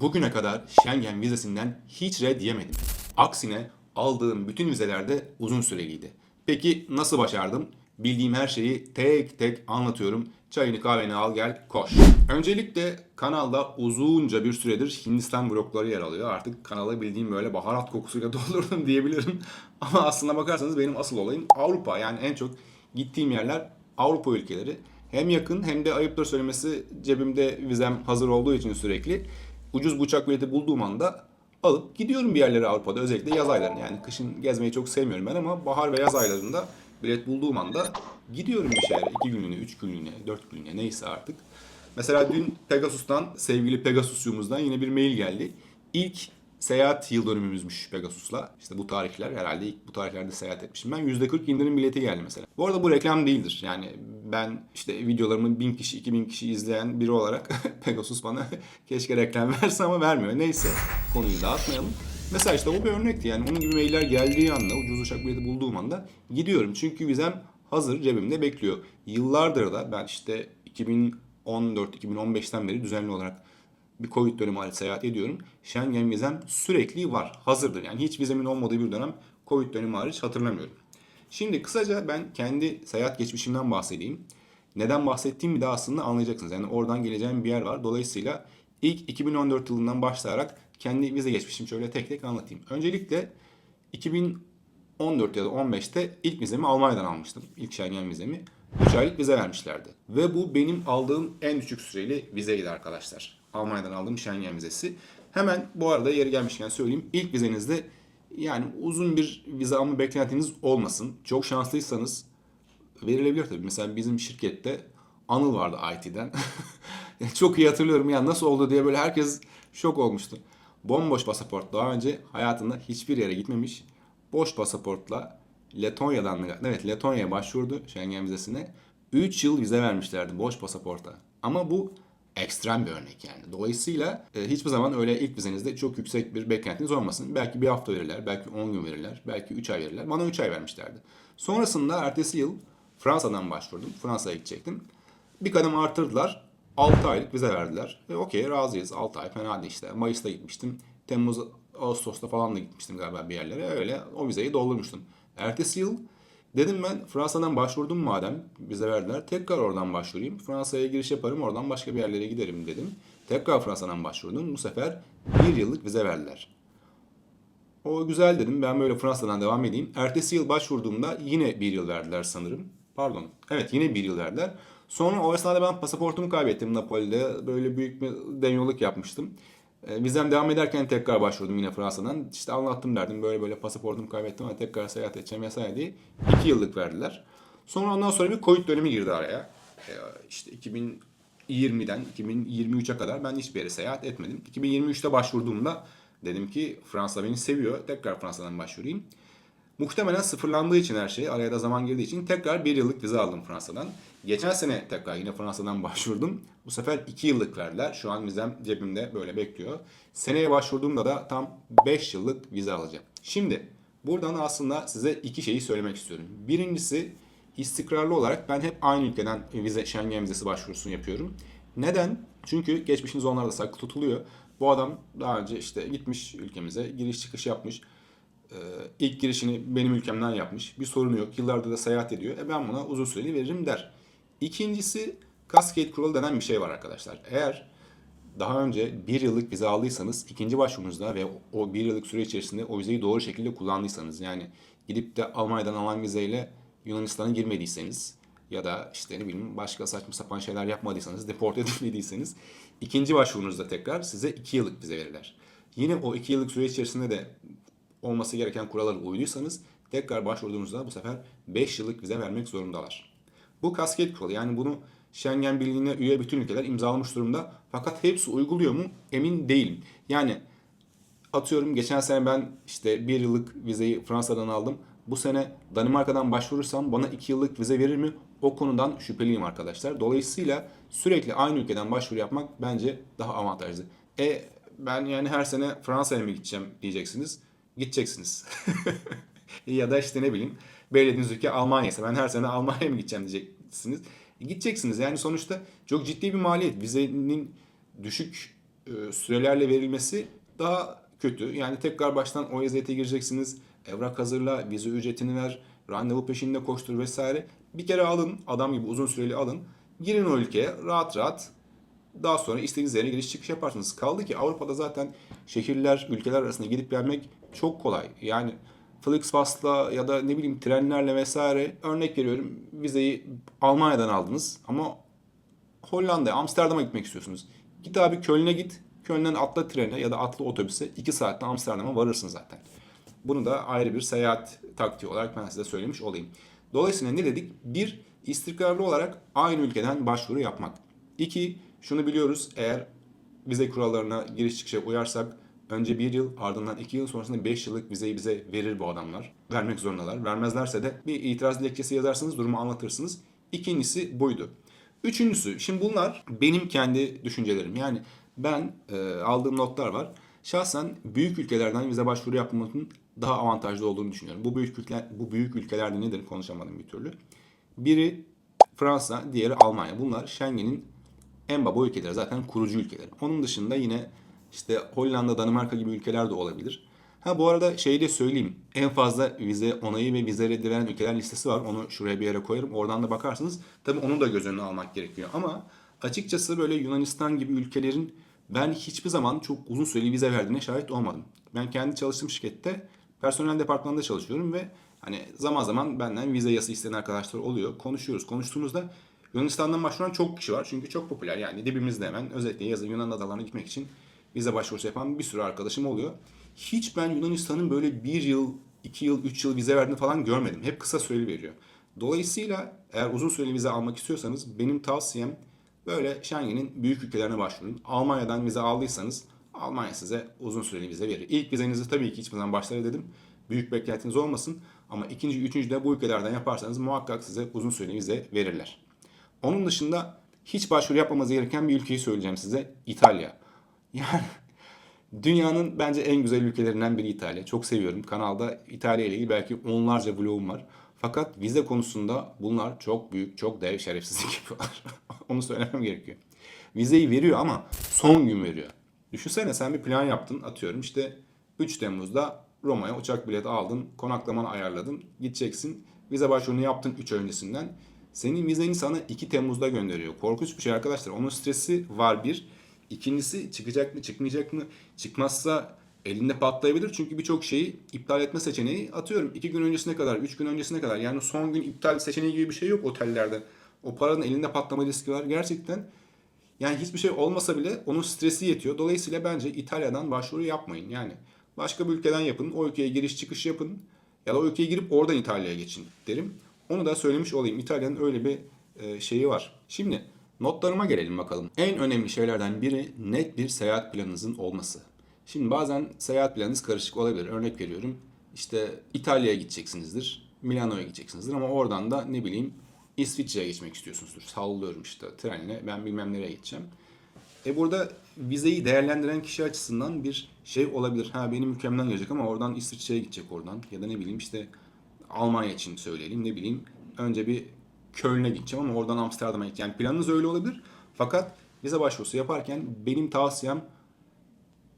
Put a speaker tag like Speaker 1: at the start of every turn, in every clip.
Speaker 1: Bugüne kadar Schengen vizesinden hiç red yemedim. Aksine aldığım bütün vizelerde uzun süreliydi. Peki nasıl başardım? Bildiğim her şeyi tek tek anlatıyorum. Çayını kahveni al gel koş. Öncelikle kanalda uzunca bir süredir Hindistan vlogları yer alıyor. Artık kanala bildiğim böyle baharat kokusuyla doldurdum diyebilirim. Ama aslına bakarsanız benim asıl olayım Avrupa. Yani en çok gittiğim yerler Avrupa ülkeleri. Hem yakın hem de ayıptır söylemesi cebimde vizem hazır olduğu için sürekli ucuz uçak bileti bulduğum anda alıp gidiyorum bir yerlere Avrupa'da özellikle yaz aylarında. Yani kışın gezmeyi çok sevmiyorum ben ama bahar ve yaz aylarında bilet bulduğum anda gidiyorum bir şehre. iki günlüğüne, üç günlüğüne, dört günlüğüne neyse artık. Mesela dün Pegasus'tan, sevgili Pegasus'cumuzdan yine bir mail geldi. İlk seyahat yıl dönümümüzmüş Pegasus'la. İşte bu tarihler herhalde ilk bu tarihlerde seyahat etmişim. Ben %40 indirim bileti geldi mesela. Bu arada bu reklam değildir. Yani ben işte videolarımı 1000 kişi, 2000 kişi izleyen biri olarak Pegasus bana keşke reklam verse ama vermiyor. Neyse konuyu dağıtmayalım. Mesela işte o bir örnekti yani onun gibi mailler geldiği anda ucuz uçak bileti bulduğum anda gidiyorum. Çünkü vizem hazır cebimde bekliyor. Yıllardır da ben işte 2014-2015'ten beri düzenli olarak bir Covid dönemi hariç seyahat ediyorum. Schengen vizem sürekli var, hazırdır. Yani hiç vizemin olmadığı bir dönem Covid dönemi hariç hatırlamıyorum. Şimdi kısaca ben kendi seyahat geçmişimden bahsedeyim. Neden bahsettiğimi de aslında anlayacaksınız. Yani oradan geleceğim bir yer var. Dolayısıyla ilk 2014 yılından başlayarak kendi vize geçmişimi şöyle tek tek anlatayım. Öncelikle 2014 ya da 15'te ilk vizemi Almanya'dan almıştım. İlk Schengen vizemi. 3 aylık vize vermişlerdi. Ve bu benim aldığım en düşük süreli vizeydi arkadaşlar. Almanya'dan aldığım Schengen vizesi. Hemen bu arada yeri gelmişken söyleyeyim. İlk vizenizde yani uzun bir vize alma beklentiniz olmasın. Çok şanslıysanız verilebilir tabii. Mesela bizim şirkette Anıl vardı IT'den. Çok iyi hatırlıyorum ya nasıl oldu diye böyle herkes şok olmuştu. Bomboş pasaport daha önce hayatında hiçbir yere gitmemiş. Boş pasaportla Letonya'dan evet Letonya'ya başvurdu Schengen vizesine. 3 yıl vize vermişlerdi boş pasaporta. Ama bu ekstrem bir örnek yani. Dolayısıyla e, hiçbir zaman öyle ilk vizenizde çok yüksek bir beklentiniz olmasın. Belki bir hafta verirler, belki 10 gün verirler, belki 3 ay verirler. Bana 3 ay vermişlerdi. Sonrasında ertesi yıl Fransa'dan başvurdum. Fransa'ya gidecektim. Bir kadem artırdılar. 6 aylık vize verdiler. E, Okey razıyız 6 ay fena değil işte. Mayıs'ta gitmiştim. Temmuz, Ağustos'ta falan da gitmiştim galiba bir yerlere. Öyle o vizeyi doldurmuştum. Ertesi yıl dedim ben Fransa'dan başvurdum madem vize verdiler. Tekrar oradan başvurayım. Fransa'ya giriş yaparım oradan başka bir yerlere giderim dedim. Tekrar Fransa'dan başvurdum. Bu sefer bir yıllık vize verdiler. O güzel dedim. Ben böyle Fransa'dan devam edeyim. Ertesi yıl başvurduğumda yine bir yıl verdiler sanırım. Pardon. Evet yine bir yıl verdiler. Sonra o esnada ben pasaportumu kaybettim Napoli'de. Böyle büyük bir denyoluk yapmıştım. E, vizem devam ederken tekrar başvurdum yine Fransa'dan. İşte anlattım derdim böyle böyle pasaportumu kaybettim ama tekrar seyahat edeceğim vesaire diye. 2 yıllık verdiler. Sonra ondan sonra bir Covid dönemi girdi araya. E, işte 2020'den 2023'e kadar ben hiçbir yere seyahat etmedim. 2023'te başvurduğumda dedim ki Fransa beni seviyor. Tekrar Fransa'dan başvurayım. Muhtemelen sıfırlandığı için her şey, araya da zaman girdiği için tekrar bir yıllık vize aldım Fransa'dan. Geçen sene tekrar yine Fransa'dan başvurdum. Bu sefer iki yıllık verdiler. Şu an vizem cebimde böyle bekliyor. Seneye başvurduğumda da tam 5 yıllık vize alacağım. Şimdi buradan aslında size iki şeyi söylemek istiyorum. Birincisi istikrarlı olarak ben hep aynı ülkeden vize, Schengen vizesi başvurusunu yapıyorum. Neden? Çünkü geçmişiniz onlarda saklı tutuluyor. Bu adam daha önce işte gitmiş ülkemize, giriş çıkış yapmış. Ee, ilk girişini benim ülkemden yapmış. Bir sorunu yok. Yıllardır da seyahat ediyor. E ben buna uzun süreli veririm der. İkincisi cascade kuralı denen bir şey var arkadaşlar. Eğer daha önce bir yıllık vize aldıysanız ikinci başvurunuzda ve o bir yıllık süre içerisinde o vizeyi doğru şekilde kullandıysanız yani gidip de Almanya'dan alan vizeyle Yunanistan'a girmediyseniz ya da işte ne bileyim başka saçma sapan şeyler yapmadıysanız, deport edilmediyseniz ikinci başvurunuzda tekrar size iki yıllık vize verirler. Yine o iki yıllık süre içerisinde de olması gereken kurallara uyduysanız tekrar başvurduğunuzda bu sefer 5 yıllık vize vermek zorundalar. Bu kasket kuralı yani bunu Schengen Birliği'ne üye bütün ülkeler imzalamış durumda. Fakat hepsi uyguluyor mu emin değilim. Yani atıyorum geçen sene ben işte bir yıllık vizeyi Fransa'dan aldım. Bu sene Danimarka'dan başvurursam bana 2 yıllık vize verir mi? O konudan şüpheliyim arkadaşlar. Dolayısıyla sürekli aynı ülkeden başvuru yapmak bence daha avantajlı. E ben yani her sene Fransa'ya mı gideceğim diyeceksiniz. Gideceksiniz. ya da işte ne bileyim belirlediğiniz ülke Almanya ise ben her sene Almanya'ya mı gideceğim diyeceksiniz. E, gideceksiniz yani sonuçta çok ciddi bir maliyet. Vizenin düşük e, sürelerle verilmesi daha kötü. Yani tekrar baştan o eziyete gireceksiniz. Evrak hazırla, vize ücretini ver, randevu peşinde koştur vesaire. Bir kere alın, adam gibi uzun süreli alın. Girin o ülkeye rahat rahat daha sonra istediğiniz yere giriş çıkış yaparsınız. Kaldı ki Avrupa'da zaten şehirler, ülkeler arasında gidip gelmek çok kolay. Yani Flixbus'la ya da ne bileyim trenlerle vesaire örnek veriyorum vizeyi Almanya'dan aldınız ama Hollanda'ya, Amsterdam'a gitmek istiyorsunuz. Git abi Köln'e git. Köln'den atla trene ya da atla otobüse 2 saatte Amsterdam'a varırsın zaten. Bunu da ayrı bir seyahat taktiği olarak ben size söylemiş olayım. Dolayısıyla ne dedik? Bir, istikrarlı olarak aynı ülkeden başvuru yapmak. İki, şunu biliyoruz eğer vize kurallarına giriş çıkışa uyarsak önce bir yıl ardından iki yıl sonrasında beş yıllık vizeyi bize verir bu adamlar. Vermek zorundalar. Vermezlerse de bir itiraz dilekçesi yazarsınız, durumu anlatırsınız. İkincisi buydu. Üçüncüsü, şimdi bunlar benim kendi düşüncelerim. Yani ben e, aldığım notlar var. Şahsen büyük ülkelerden vize başvuru yapmanın daha avantajlı olduğunu düşünüyorum. Bu büyük ülkeler, bu büyük ülkelerde nedir konuşamadım bir türlü. Biri Fransa, diğeri Almanya. Bunlar Schengen'in en baba ülkeleri zaten kurucu ülkeler. Onun dışında yine işte Hollanda, Danimarka gibi ülkeler de olabilir. Ha bu arada şeyi de söyleyeyim. En fazla vize onayı ve vize reddi veren ülkeler listesi var. Onu şuraya bir yere koyarım. Oradan da bakarsınız. Tabii onu da göz önüne almak gerekiyor. Ama açıkçası böyle Yunanistan gibi ülkelerin ben hiçbir zaman çok uzun süreli vize verdiğine şahit olmadım. Ben kendi çalıştığım şirkette personel departmanında çalışıyorum ve hani zaman zaman benden vize yası isteyen arkadaşlar oluyor. Konuşuyoruz. Konuştuğumuzda Yunanistan'dan başvuran çok kişi var. Çünkü çok popüler. Yani dibimizde hemen özellikle yazın Yunan adalarına gitmek için vize başvurusu yapan bir sürü arkadaşım oluyor. Hiç ben Yunanistan'ın böyle bir yıl, iki yıl, üç yıl vize verdiğini falan görmedim. Hep kısa süreli veriyor. Dolayısıyla eğer uzun süreli vize almak istiyorsanız benim tavsiyem böyle Schengen'in büyük ülkelerine başvurun. Almanya'dan vize aldıysanız Almanya size uzun süreli vize verir. İlk vizenizi tabii ki hiçbir zaman başlara dedim. Büyük beklentiniz olmasın. Ama ikinci, üçüncü de bu ülkelerden yaparsanız muhakkak size uzun süreli vize verirler. Onun dışında hiç başvuru yapmamanız gereken bir ülkeyi söyleyeceğim size. İtalya. Yani dünyanın bence en güzel ülkelerinden biri İtalya. Çok seviyorum. Kanalda İtalya ile ilgili belki onlarca vlogum var. Fakat vize konusunda bunlar çok büyük, çok dev şerefsizlik yapıyorlar. Onu söylemem gerekiyor. Vizeyi veriyor ama son gün veriyor. Düşünsene sen bir plan yaptın atıyorum işte 3 Temmuz'da Roma'ya uçak bileti aldın, konaklamanı ayarladın, gideceksin. Vize başvurunu yaptın 3 ay öncesinden. Senin vizeni sana 2 Temmuz'da gönderiyor. Korkunç bir şey arkadaşlar. Onun stresi var bir. İkincisi çıkacak mı çıkmayacak mı? Çıkmazsa elinde patlayabilir. Çünkü birçok şeyi iptal etme seçeneği atıyorum. 2 gün öncesine kadar, 3 gün öncesine kadar. Yani son gün iptal seçeneği gibi bir şey yok otellerde. O paranın elinde patlama riski var. Gerçekten yani hiçbir şey olmasa bile onun stresi yetiyor. Dolayısıyla bence İtalya'dan başvuru yapmayın. Yani başka bir ülkeden yapın. O ülkeye giriş çıkış yapın. Ya da o ülkeye girip oradan İtalya'ya geçin derim. Onu da söylemiş olayım. İtalya'nın öyle bir e, şeyi var. Şimdi notlarıma gelelim bakalım. En önemli şeylerden biri net bir seyahat planınızın olması. Şimdi bazen seyahat planınız karışık olabilir. Örnek veriyorum. İşte İtalya'ya gideceksinizdir. Milano'ya gideceksinizdir ama oradan da ne bileyim İsviçre'ye geçmek istiyorsunuzdur. Sallıyorum işte trenle ben bilmem nereye gideceğim. E burada vizeyi değerlendiren kişi açısından bir şey olabilir. Ha benim ülkemden gelecek ama oradan İsviçre'ye gidecek oradan. Ya da ne bileyim işte Almanya için söyleyelim ne bileyim. Önce bir Köln'e gideceğim ama oradan Amsterdam'a gideceğim. Yani planınız öyle olabilir. Fakat vize başvurusu yaparken benim tavsiyem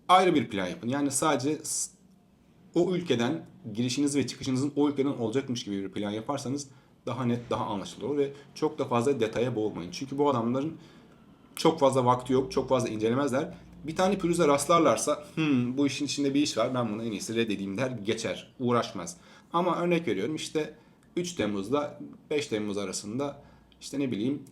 Speaker 1: ayrı bir plan yapın. Yani sadece o ülkeden girişiniz ve çıkışınızın o ülkeden olacakmış gibi bir plan yaparsanız daha net, daha anlaşılır ve çok da fazla detaya boğulmayın. Çünkü bu adamların çok fazla vakti yok, çok fazla incelemezler. Bir tane pürüze rastlarlarsa hmm, bu işin içinde bir iş var ben bunu en iyisi reddedeyim der geçer, uğraşmaz. Ama örnek veriyorum işte 3 Temmuz'da 5 Temmuz arasında işte ne bileyim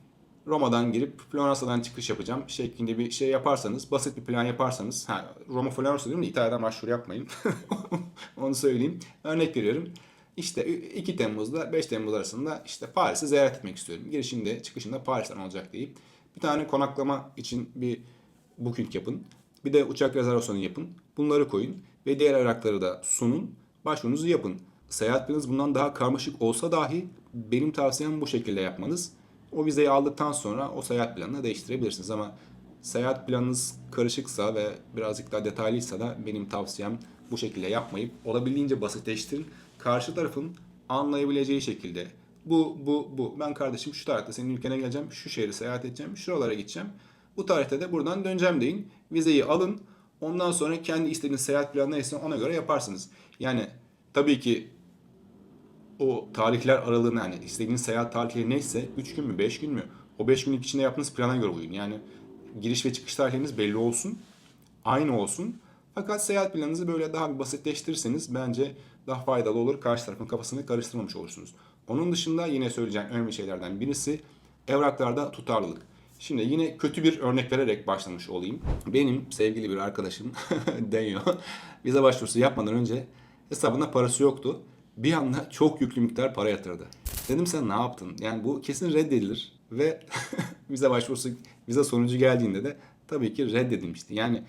Speaker 1: Roma'dan girip Floransa'dan çıkış yapacağım şeklinde bir şey yaparsanız, basit bir plan yaparsanız, ha, Roma Floransa diyorum da İtalya'dan başvuru yapmayın. Onu söyleyeyim. Örnek veriyorum. İşte 2 Temmuz'da 5 Temmuz arasında işte Paris'i ziyaret etmek istiyorum. Girişimde çıkışında Paris'ten olacak deyip bir tane konaklama için bir booking yapın. Bir de uçak rezervasyonu yapın. Bunları koyun ve diğer evrakları da sunun. Başvurunuzu yapın. Seyahat planınız bundan daha karmaşık olsa dahi benim tavsiyem bu şekilde yapmanız. O vizeyi aldıktan sonra o seyahat planını değiştirebilirsiniz ama seyahat planınız karışıksa ve birazcık daha detaylıysa da benim tavsiyem bu şekilde yapmayıp olabildiğince basitleştirin. Karşı tarafın anlayabileceği şekilde bu, bu, bu. Ben kardeşim şu tarihte senin ülkene geleceğim, şu şehri seyahat edeceğim, şuralara gideceğim. Bu tarihte de buradan döneceğim deyin. Vizeyi alın. Ondan sonra kendi istediğiniz seyahat planı neyse ona göre yaparsınız. Yani tabii ki o tarihler aralığına yani istediğiniz seyahat tarihleri neyse 3 gün mü 5 gün mü o 5 günlük içinde yaptığınız plana göre uyun. Yani giriş ve çıkış tarihleriniz belli olsun. Aynı olsun. Fakat seyahat planınızı böyle daha bir basitleştirirseniz bence daha faydalı olur. Karşı tarafın kafasını karıştırmamış olursunuz. Onun dışında yine söyleyeceğim önemli şeylerden birisi evraklarda tutarlılık. Şimdi yine kötü bir örnek vererek başlamış olayım. Benim sevgili bir arkadaşım Denyo vize başvurusu yapmadan önce hesabında parası yoktu. Bir anda çok yüklü miktar para yatırdı. Dedim sen ne yaptın? Yani bu kesin reddedilir ve vize başvurusu, vize sonucu geldiğinde de tabii ki reddedilmişti. Yani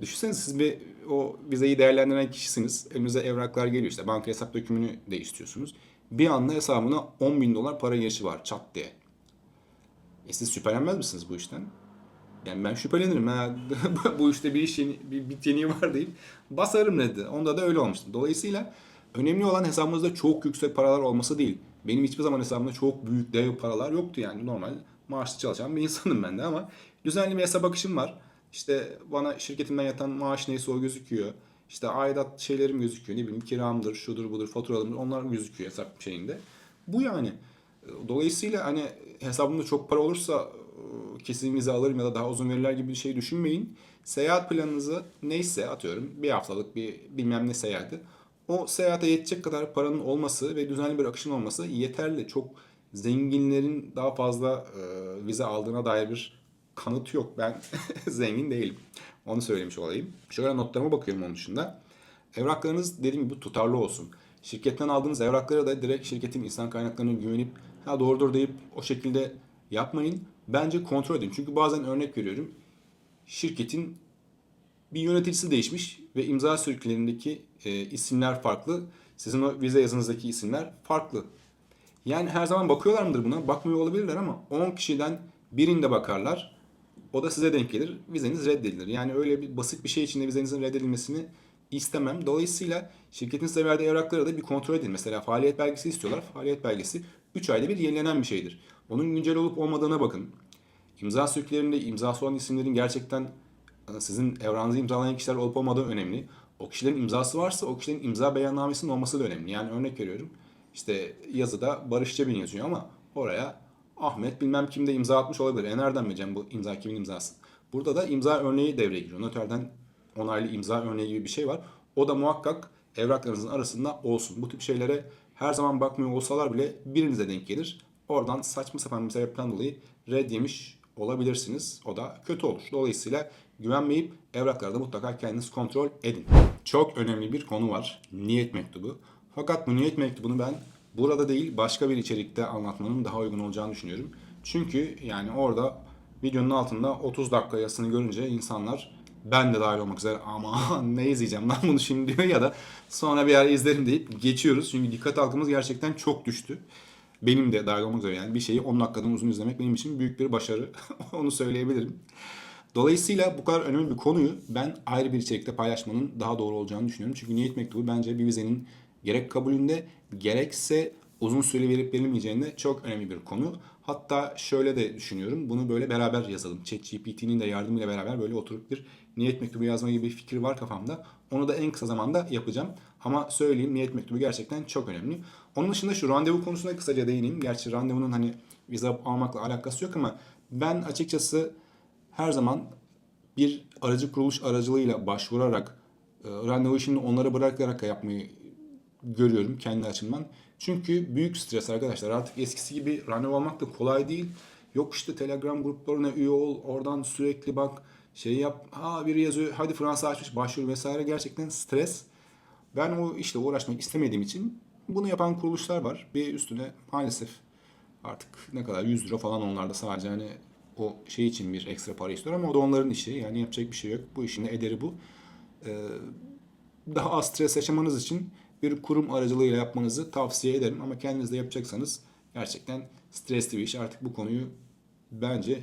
Speaker 1: düşünsenize siz bir o vizeyi değerlendiren kişisiniz. Elinize evraklar geliyor işte banka hesap dökümünü de istiyorsunuz. Bir anda hesabına 10 bin dolar para girişi var çat diye. E siz şüphelenmez misiniz bu işten? Yani ben şüphelenirim. Ha. bu işte bir iş yeni, bir biteni var deyip basarım dedi. Onda da öyle olmuştu. Dolayısıyla önemli olan hesabımızda çok yüksek paralar olması değil. Benim hiçbir zaman hesabımda çok büyük dev paralar yoktu yani. Normal maaşlı çalışan bir insanım ben de ama düzenli bir hesap akışım var. İşte bana şirketimden yatan maaş neyse o gözüküyor. İşte aidat şeylerim gözüküyor. Ne bileyim kiramdır, şudur budur, faturalarımdır onlar gözüküyor hesap şeyinde. Bu yani. Dolayısıyla hani hesabımda çok para olursa e, kesin vize alırım ya da daha uzun verirler gibi bir şey düşünmeyin. Seyahat planınızı neyse atıyorum bir haftalık bir bilmem ne seyahati. O seyahate yetecek kadar paranın olması ve düzenli bir akışın olması yeterli. Çok zenginlerin daha fazla e, vize aldığına dair bir kanıt yok. Ben zengin değilim. Onu söylemiş olayım. Şöyle notlarıma bakıyorum onun dışında. Evraklarınız dediğim gibi tutarlı olsun. Şirketten aldığınız evrakları da direkt şirketin insan kaynaklarına güvenip ha doğrudur deyip o şekilde yapmayın. Bence kontrol edin. Çünkü bazen örnek veriyorum. Şirketin bir yöneticisi değişmiş ve imza sürüklerindeki e, isimler farklı. Sizin o vize yazınızdaki isimler farklı. Yani her zaman bakıyorlar mıdır buna? Bakmıyor olabilirler ama 10 kişiden birinde bakarlar. O da size denk gelir. Vizeniz reddedilir. Yani öyle bir basit bir şey için de vizenizin reddedilmesini istemem. Dolayısıyla şirketin size verdiği evrakları da bir kontrol edin. Mesela faaliyet belgesi istiyorlar. Faaliyet belgesi 3 ayda bir yenilenen bir şeydir. Onun güncel olup olmadığına bakın. İmza sürüklerinde imzası olan isimlerin gerçekten sizin evranızı imzalayan kişiler olup olmadığı önemli. O kişilerin imzası varsa o kişilerin imza beyannamesinin olması da önemli. Yani örnek veriyorum. İşte yazıda Barış Cebin yazıyor ama oraya Ahmet bilmem kimde imza atmış olabilir. E nereden bileceğim bu imza kimin imzası? Burada da imza örneği devreye giriyor. Noterden onaylı imza örneği gibi bir şey var. O da muhakkak evraklarınızın arasında olsun. Bu tip şeylere her zaman bakmıyor olsalar bile birinize denk gelir. Oradan saçma sapan bir sebepten dolayı red yemiş olabilirsiniz. O da kötü olur. Dolayısıyla güvenmeyip evraklarda mutlaka kendiniz kontrol edin. Çok önemli bir konu var. Niyet mektubu. Fakat bu niyet mektubunu ben burada değil başka bir içerikte anlatmanın daha uygun olacağını düşünüyorum. Çünkü yani orada videonun altında 30 dakika yazısını görünce insanlar ben de dahil olmak üzere ama ne izleyeceğim lan bunu şimdi diyor ya da sonra bir yer izlerim deyip geçiyoruz. Çünkü dikkat algımız gerçekten çok düştü. Benim de dahil olmak üzere yani bir şeyi 10 dakikadan uzun izlemek benim için büyük bir başarı. Onu söyleyebilirim. Dolayısıyla bu kadar önemli bir konuyu ben ayrı bir içerikte paylaşmanın daha doğru olacağını düşünüyorum. Çünkü niyet mektubu bence bir vizenin gerek kabulünde gerekse uzun süre verip verilmeyeceğinde çok önemli bir konu. Hatta şöyle de düşünüyorum. Bunu böyle beraber yazalım. ChatGPT'nin de yardımıyla beraber böyle oturup bir niyet mektubu yazma gibi bir fikir var kafamda. Onu da en kısa zamanda yapacağım. Ama söyleyeyim niyet mektubu gerçekten çok önemli. Onun dışında şu randevu konusuna kısaca değineyim. Gerçi randevunun hani vize almakla alakası yok ama ben açıkçası her zaman bir aracı kuruluş aracılığıyla başvurarak e, randevu işini onlara bırakarak yapmayı görüyorum kendi açımdan. Çünkü büyük stres arkadaşlar. Artık eskisi gibi randevu almak da kolay değil. Yok işte Telegram gruplarına üye ol, oradan sürekli bak, şey yap. Ha biri yazıyor, hadi Fransa açmış, başvur vesaire. Gerçekten stres. Ben o işte uğraşmak istemediğim için bunu yapan kuruluşlar var. Bir üstüne maalesef artık ne kadar 100 lira falan onlarda sadece hani o şey için bir ekstra para istiyor ama o da onların işi. Yani yapacak bir şey yok. Bu işin ederi bu. Ee, daha az stres yaşamanız için bir kurum aracılığıyla yapmanızı tavsiye ederim. Ama kendiniz de yapacaksanız gerçekten stresli bir iş. Artık bu konuyu bence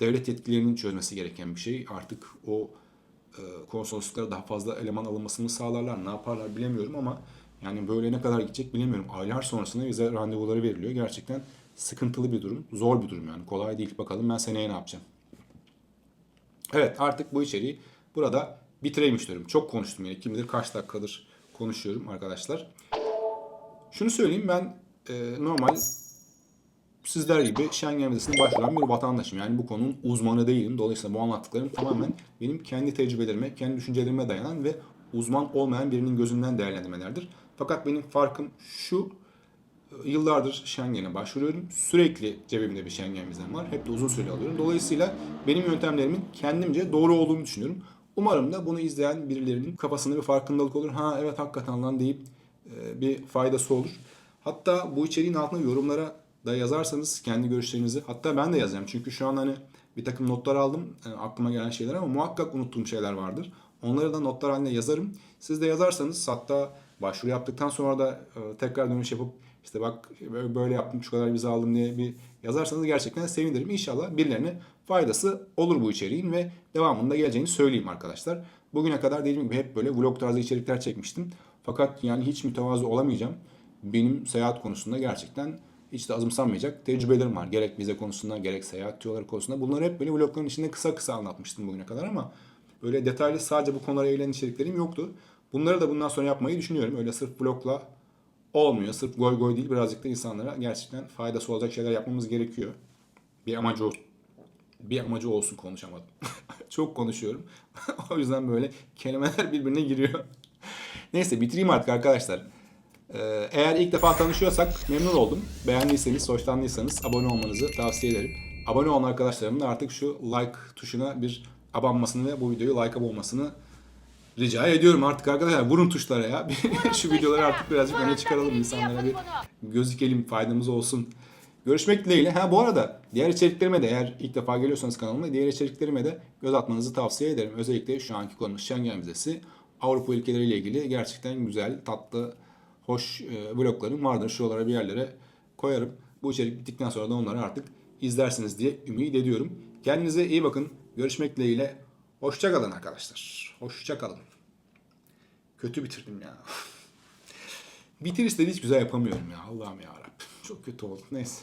Speaker 1: devlet yetkililerinin çözmesi gereken bir şey. Artık o e, konsolosluklara daha fazla eleman alınmasını sağlarlar. Ne yaparlar bilemiyorum ama yani böyle ne kadar gidecek bilemiyorum. Aylar sonrasında vize randevuları veriliyor. Gerçekten sıkıntılı bir durum. Zor bir durum yani. Kolay değil. Bakalım ben seneye ne yapacağım. Evet artık bu içeriği burada bitireyim istiyorum. Çok konuştum yani. Kim bilir kaç dakikadır konuşuyorum arkadaşlar. Şunu söyleyeyim ben e, normal sizler gibi Schengen vizesine başvuran bir vatandaşım. Yani bu konunun uzmanı değilim. Dolayısıyla bu anlattıklarım tamamen benim kendi tecrübelerime, kendi düşüncelerime dayanan ve uzman olmayan birinin gözünden değerlendirmelerdir. Fakat benim farkım şu, yıllardır Schengen'e başvuruyorum. Sürekli cebimde bir Schengen vizem var. Hep de uzun süre alıyorum. Dolayısıyla benim yöntemlerimin kendimce doğru olduğunu düşünüyorum. Umarım da bunu izleyen birilerinin kafasında bir farkındalık olur. Ha evet hakikaten lan deyip e, bir faydası olur. Hatta bu içeriğin altına yorumlara da yazarsanız kendi görüşlerinizi. Hatta ben de yazacağım. Çünkü şu an hani bir takım notlar aldım. e, aklıma gelen şeyler ama muhakkak unuttuğum şeyler vardır. Onları da notlar haline yazarım. Siz de yazarsanız hatta başvuru yaptıktan sonra da e, tekrar dönüş yapıp işte bak böyle- yaptım şu kadar vize aldım diye bir yazarsanız gerçekten sevinirim. İnşallah birilerine faydası olur bu içeriğin ve devamında geleceğini söyleyeyim arkadaşlar. Bugüne kadar dediğim gibi hep böyle vlog tarzı içerikler çekmiştim. Fakat yani hiç mütevazı olamayacağım. Benim seyahat konusunda gerçekten hiç de azımsanmayacak tecrübelerim var. Gerek vize konusunda gerek seyahat tüyoları konusunda. Bunları hep böyle vlogların içinde kısa kısa anlatmıştım bugüne kadar ama böyle detaylı sadece bu konulara eğilen içeriklerim yoktu. Bunları da bundan sonra yapmayı düşünüyorum. Öyle sırf vlogla olmuyor. Sırf goy goy değil birazcık da insanlara gerçekten faydası olacak şeyler yapmamız gerekiyor. Bir amacı olsun. Bir amacı olsun konuşamadım. Çok konuşuyorum. o yüzden böyle kelimeler birbirine giriyor. Neyse bitireyim artık arkadaşlar. Ee, Eğer ilk defa tanışıyorsak memnun oldum. Beğendiyseniz, hoşlandıysanız abone olmanızı tavsiye ederim. Abone olan arkadaşlarım da artık şu like tuşuna bir abanmasını ve bu videoyu like'a bulmasını rica ediyorum artık arkadaşlar. Vurun tuşlara ya. şu videoları artık birazcık öne çıkaralım insanlara bir gözükelim faydamız olsun. Görüşmek dileğiyle. Ha bu arada diğer içeriklerime de eğer ilk defa geliyorsanız kanalıma diğer içeriklerime de göz atmanızı tavsiye ederim. Özellikle şu anki konumuz Schengen vizesi. Avrupa ülkeleriyle ilgili gerçekten güzel, tatlı, hoş e, vloglarım vardır. Şuralara bir yerlere koyarım. Bu içerik bittikten sonra da onları artık izlersiniz diye ümit ediyorum. Kendinize iyi bakın. Görüşmek dileğiyle. Hoşça kalın arkadaşlar. Hoşça kalın. Kötü bitirdim ya. Bitirişleri hiç güzel yapamıyorum ya. Allah'ım ya Çok kötü oldu. Neyse.